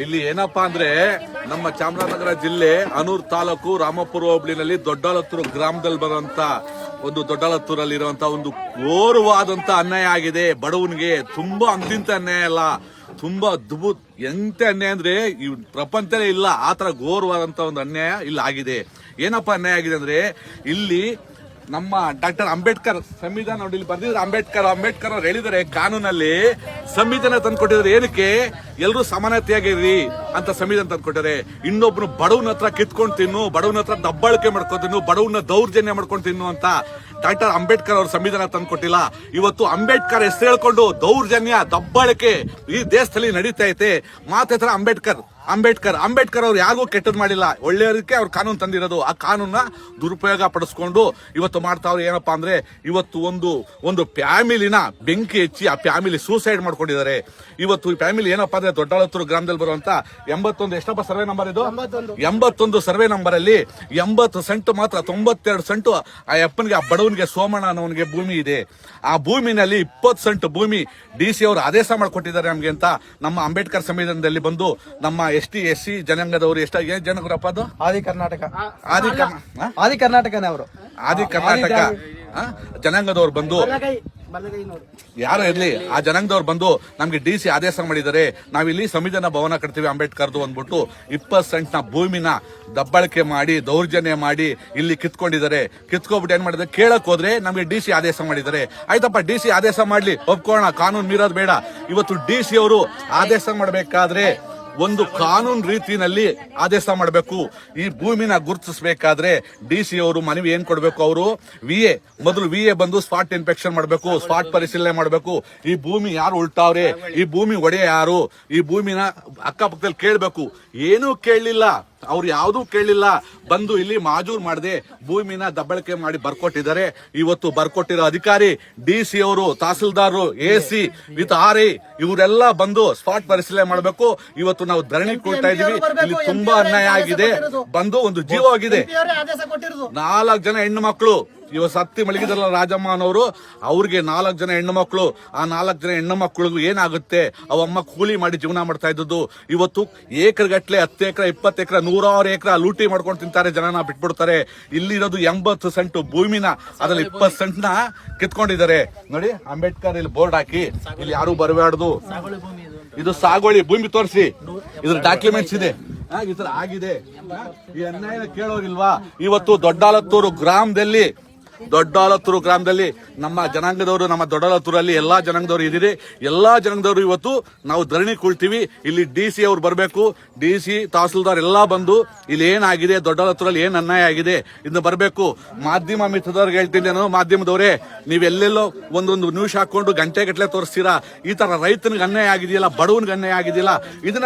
ಇಲ್ಲಿ ಏನಪ್ಪಾ ಅಂದ್ರೆ ನಮ್ಮ ಚಾಮರಾಜನಗರ ಜಿಲ್ಲೆ ಅನೂರ್ ತಾಲೂಕು ರಾಮಪುರ ಹೋಬಳಿನಲ್ಲಿ ದೊಡ್ಡಲತ್ತೂರು ಗ್ರಾಮದಲ್ಲಿ ಬರುವಂತ ಒಂದು ದೊಡ್ಡಲತ್ತೂರಲ್ಲಿ ಇರುವಂತ ಒಂದು ಘೋರವಾದಂತ ಅನ್ಯಾಯ ಆಗಿದೆ. ಬಡವನಿಗೆ ತುಂಬಾ ಅಂತಿಂತ ಅನ್ಯಾಯ ಅಲ್ಲ. ತುಂಬಾ ದುಬು ಎಂತ ಅನ್ಯಾಯ ಅಂದ್ರೆ ಈ ಪ್ರಪಂಚನೇ ಇಲ್ಲ. ಆತರ ಘೋರವಾದಂತ ಒಂದು ಅನ್ಯಾಯ ಇಲ್ಲಿ ಆಗಿದೆ. ಏನಪ್ಪಾ ಅನ್ಯಾಯ ಆಗಿದೆ ಅಂದ್ರೆ ಇಲ್ಲಿ ನಮ್ಮ ಡಾಕ್ಟರ್ ಅಂಬೇಡ್ಕರ್ ಸಂವಿಧಾನ ನೋಡಿ, ಇಲ್ಲಿ ಬರ್ದಿದ್ರೆ ಅಂಬೇಡ್ಕರ್ ಅಂಬೇಡ್ಕರ್ ಅವ್ರು ಹೇಳಿದರೆ ಕಾನೂನಲ್ಲಿ ಸಂವಿಧಾನ ತಂದ್ಕೊಟ್ಟಿದ್ರೆ ಏನಕ್ಕೆ? ಎಲ್ಲರೂ ಸಮಾನತೆಯಾಗಿರ್ರಿ ಅಂತ ಸಂವಿಧಾನ ತಂದ್ಕೊಟ್ಟಿದ್ದಾರೆ. ಇನ್ನೊಬ್ರು ಬಡವನ ಹತ್ರ ಕಿತ್ಕೊಂಡು ತಿನ್ನು, ಬಡವನ ಹತ್ರ ದಬ್ಬಾಳಿಕೆ ಮಾಡ್ಕೊಂಡು ತಿನ್ನು, ಬಡವನ ದೌರ್ಜನ್ಯ ಮಾಡ್ಕೊಂಡು ತಿನ್ನು ಅಂತ ಡಾಕ್ಟರ್ ಅಂಬೇಡ್ಕರ್ ಅವ್ರ ಸಂವಿಧಾನ ತಂದ್ಕೊಟ್ಟಿಲ್ಲ. ಇವತ್ತು ಅಂಬೇಡ್ಕರ್ ಹೆಸರು ಹೇಳ್ಕೊಂಡು ದೌರ್ಜನ್ಯ, ದಬ್ಬಾಳಿಕೆ ಈ ದೇಶದಲ್ಲಿ ನಡೀತಾ ಐತೆ. ಮಾತ್ರ ಅಂಬೇಡ್ಕರ್. ಅಂಬೇಡ್ಕರ್ ಅಂಬೇಡ್ಕರ್ ಅವ್ರು ಯಾರಿಗೂ ಕೆಟ್ಟದ್ ಮಾಡಿಲ್ಲ. ಒಳ್ಳೆಯವರಿಗೆ ಅವ್ರು ಕಾನೂನು ತಂದಿರೋದು. ಆ ಕಾನೂನ ದುರುಪಯೋಗ ಪಡಿಸ್ಕೊಂಡು ಇವತ್ತು ಮಾಡ್ತಾವ್ರು ಏನಪ್ಪಾ ಅಂದ್ರೆ ಇವತ್ತು ಒಂದು ಒಂದು ಫ್ಯಾಮಿಲಿನ ಬೆಂಕಿ ಹೆಚ್ಚಿ ಆ ಫ್ಯಾಮಿಲಿ ಸೂಸೈಡ್ ಮಾಡ್ಕೊಂಡಿದ್ದಾರೆ. ಇವತ್ತು ಈ ಫ್ಯಾಮಿಲಿ ಏನಪ್ಪಾ ಅಂದ್ರೆ ದೊಡ್ಡಾಳತ್ತೂರು ಗ್ರಾಮದಲ್ಲಿ ಬರುವಂತ ಎಂಬತ್ತೊಂದು ಎಷ್ಟಪ್ಪ ಸರ್ವೆ ನಂಬರ್ ಇದು? ಎಂಬತ್ತೊಂದು. ಸರ್ವೆ ನಂಬರ್ ಅಲ್ಲಿ ಎಂಬತ್ತು ಸೆಂಟು ಮಾತ್ರ ತೊಂಬತ್ತೆರಡು ಸೆಂಟು ಆ ಅಪ್ಪನಿಗೆ ಆ ಬಡವನಿಗೆ ಸೋಮಣ್ಣ ಅನ್ನೋನಿಗೆ ಭೂಮಿ ಇದೆ. ಆ ಭೂಮಿನಲ್ಲಿ ಇಪ್ಪತ್ತು ಸೆಂಟು ಭೂಮಿ ಡಿ ಸಿ ಅವರು ಆದೇಶ ಮಾಡಿಕೊಟ್ಟಿದ್ದಾರೆ ನಮಗೆ ಅಂತ ನಮ್ಮ ಅಂಬೇಡ್ಕರ್ ಸಂವಿಧಾನದಲ್ಲಿ ಬಂದು ನಮ್ಮ ಎಸ್ ಟಿ ಎಸ್ ಸಿ ಜನಾಂಗದವರು ಎಷ್ಟ ಏನ್ ಜನಗ್ರಪ್ಪ ಅದು? ಆದಿ ಕರ್ನಾಟಕ. ಆದಿ ಕರ್ನ- ಆ? ಆದಿ ಕರ್ನಾಟಕನೇ ಅವರು. ಆದಿ ಕರ್ನಾಟಕ. ಆ? ಜನಾಂಗದವ್ರು ಬಂದು. ಯಾರು ಇರ್ಲಿ? ಆ ಜನಾಂಗದವ್ರು ಬಂದು ನಮ್ಗೆ ಡಿ ಸಿ ಆದೇಶ ಮಾಡಿದರೆ ನಾವಿಲ್ಲಿ ಸಂವಿಧಾನ ಭವನ ಕಟ್ತೀವಿ ಅಂಬೇಡ್ಕರ್ದು ಅಂದ್ಬಿಟ್ಟು ಇಪ್ಪತ್ತು ಸೆಂಟ್ನ ಭೂಮಿನ ದಬ್ಬಳಕೆ ಮಾಡಿ ದೌರ್ಜನ್ಯ ಮಾಡಿ ಇಲ್ಲಿ ಕಿತ್ಕೊಂಡಿದ್ದಾರೆ. ಕಿತ್ಕೊಬಿಟ್ಟು ಏನ್ ಮಾಡಿದ್ರೆ ಕೇಳಕ್ ಹೋದ್ರೆ ನಮ್ಗೆ ಡಿ ಸಿ ಆದೇಶ ಮಾಡಿದ್ದಾರೆ. ಆಯ್ತಪ್ಪ ಡಿ ಸಿ ಆದೇಶ ಮಾಡ್ಲಿ. ಒಪ್ಕೋಣ ಕಾನೂನು ಮೀರೋದು ಬೇಡ. ಇವತ್ತು ಡಿ ಸಿ ಅವರು ಆದೇಶ ಮಾಡಬೇಕಾದ್ರೆ ಒಂದು ಕಾನೂನು ರೀತಿನಲ್ಲಿ ಆದೇಶ ಮಾಡಬೇಕು. ಈ ಭೂಮಿನ ಗುರುತಿಸಬೇಕಾದ್ರೆ ಡಿ ಸಿ ಅವರು ಮನವಿ ಏನ್ ಕೊಡಬೇಕು ಅವರು? ವಿ ಎ, ಮೊದಲು ವಿ ಎ ಬಂದು ಸ್ಪಾಟ್ ಇನ್ಫೆಕ್ಷನ್ ಮಾಡಬೇಕು, ಸ್ಪಾಟ್ ಪರಿಶೀಲನೆ ಮಾಡಬೇಕು. ಈ ಭೂಮಿ ಯಾರು ಉಳ್ತಾವ್ರೆ ಈ ಭೂಮಿ ಒಡೆಯ ಯಾರು? ಈ ಭೂಮಿನ ಅಕ್ಕಪಕ್ಕದಲ್ಲಿ ಕೇಳಬೇಕು. ಏನೂ ಕೇಳಲಿಲ್ಲ. ಅವ್ರು ಯಾವುದೂ ಕೇಳಿಲ್ಲ. ಬಂದು ಇಲ್ಲಿ ಮಾಜೂರ್ ಮಾಡದೆ ಭೂಮಿನ ದಬ್ಬಳಕೆ ಮಾಡಿ ಬರ್ಕೊಟ್ಟಿದ್ದಾರೆ. ಇವತ್ತು ಬರ್ಕೊಟ್ಟಿರೋ ಅಧಿಕಾರಿ ಡಿ ಸಿ ಅವರು tahsildar A C with R I ಇವರೆಲ್ಲ ಬಂದು ಸ್ಪಾಟ್ ಪರಿಶೀಲನೆ ಮಾಡಬೇಕು. ಇವತ್ತು ನಾವು ಧರಣಿ ಕೊಡ್ತಾ ಇದೀವಿ ಇಲ್ಲಿ ತುಂಬಾ ಅನ್ಯಾಯ ಆಗಿದೆ. ಬಂದು ಒಂದು ಜೀವ ಆಗಿದೆ. ನಾಲ್ಕು ಜನ ಹೆಣ್ಣು ಮಕ್ಕಳು ಇವ ಸತ್ತಿ ಮಳಿಗಿದ್ರಲ್ಲ ರಾಜಮ್ಮ ಅನ್ನೋರು ಅವ್ರಿಗೆ ನಾಲ್ಕು ಜನ ಹೆಣ್ಣು ಮಕ್ಕಳು ಆ ನಾಲ್ಕು ಜನ ಹೆಣ್ಣು ಮಕ್ಕಳಿಗೂ ಏನಾಗುತ್ತೆ ಅವಮ್ಮ ಕೂಲಿ ಮಾಡಿ ಜೀವನ ಮಾಡ್ತಾ ಇದ್ದದ್ದು. ಇವತ್ತು ಏಕರ್ಗಟ್ಲೆ ಹತ್ತು ಎಕರೆ ಇಪ್ಪತ್ತು ಎಕರೆ ನೂರಾರು ಎಕರೆ ಲೂಟಿ ಮಾಡ್ಕೊಂಡು ತಿಂತಾರೆ ಜನನ ಬಿಟ್ಬಿಡ್ತಾರೆ. ಇಲ್ಲಿರೋದು ಎಂಬತ್ತು ಸೆಂಟು ಭೂಮಿನ ಅದ್ರಲ್ಲಿ ಇಪ್ಪತ್ತು ಸೆಂಟ್ನ ಕಿತ್ಕೊಂಡಿದ್ದಾರೆ. ನೋಡಿ ಅಂಬೇಡ್ಕರ್ ಇಲ್ಲಿ ಬೋರ್ಡ್ ಹಾಕಿ. ಇಲ್ಲಿ ಯಾರು ಬರಬಾರ್ದು. ಇದು ಸಾಗುವಳಿ ಭೂಮಿ ತೋರಿಸಿ. ಇದ್ರ ಡಾಕ್ಯುಮೆಂಟ್ಸ್ ಇದೆ. ಈ ತರ ಆಗಿದೆ. ಈ ಅನ್ಯಾಯ ಕೇಳೋರಿಲ್ವಾ? ಇವತ್ತು ದೊಡ್ಡಾಲತ್ತೂರು ಗ್ರಾಮದಲ್ಲಿ ದೊಡ್ಡಾಲತ್ತೂರು ಗ್ರಾಮದಲ್ಲಿ ನಮ್ಮ ಜನಾಂಗದವರು, ನಮ್ಮ ದೊಡ್ಡಾಲತ್ತೂರಲ್ಲಿ ಎಲ್ಲಾ ಜನಾಂಗದವರು ಇದ್ದೀರಿ. ಎಲ್ಲಾ ಜನಾಂಗದವರು ಇವತ್ತು ನಾವು ಧರಣಿ ಕುಳ್ತೀವಿ. ಇಲ್ಲಿ ಡಿ ಸಿ ಅವ್ರು ಬರಬೇಕು. ಡಿ ಸಿ ತಹಸೀಲ್ದಾರ್ ಎಲ್ಲಾ ಬಂದು ಇಲ್ಲಿ ಏನಾಗಿದೆ, ದೊಡ್ಡಾಲತ್ತೂರಲ್ಲಿ ಏನು ಅನ್ಯಾಯ ಆಗಿದೆ ಇನ್ನು ಬರಬೇಕು. ಮಾಧ್ಯಮ ಮಿತ್ರದವ್ರಿಗೆ ಹೇಳ್ತೀನಿ ನಾನು, ಮಾಧ್ಯಮದವರೇ, ನೀವೆಲ್ಲೆಲ್ಲೋ ಒಂದೊಂದು ನ್ಯೂಸ್ ಹಾಕೊಂಡು ಗಂಟೆಗಟ್ಟಲೆ ತೋರಿಸ್ತೀರಾ? ಈ ತರ ರೈತನಿಗೆ ಅನ್ಯಾಯ ಆಗಿದೆಯಲ್ಲ, ಬಡವನಿಗೆ ಅನ್ಯಾಯ ಆಗಿದೆಯಲ್ಲ, ಇದನ್ನ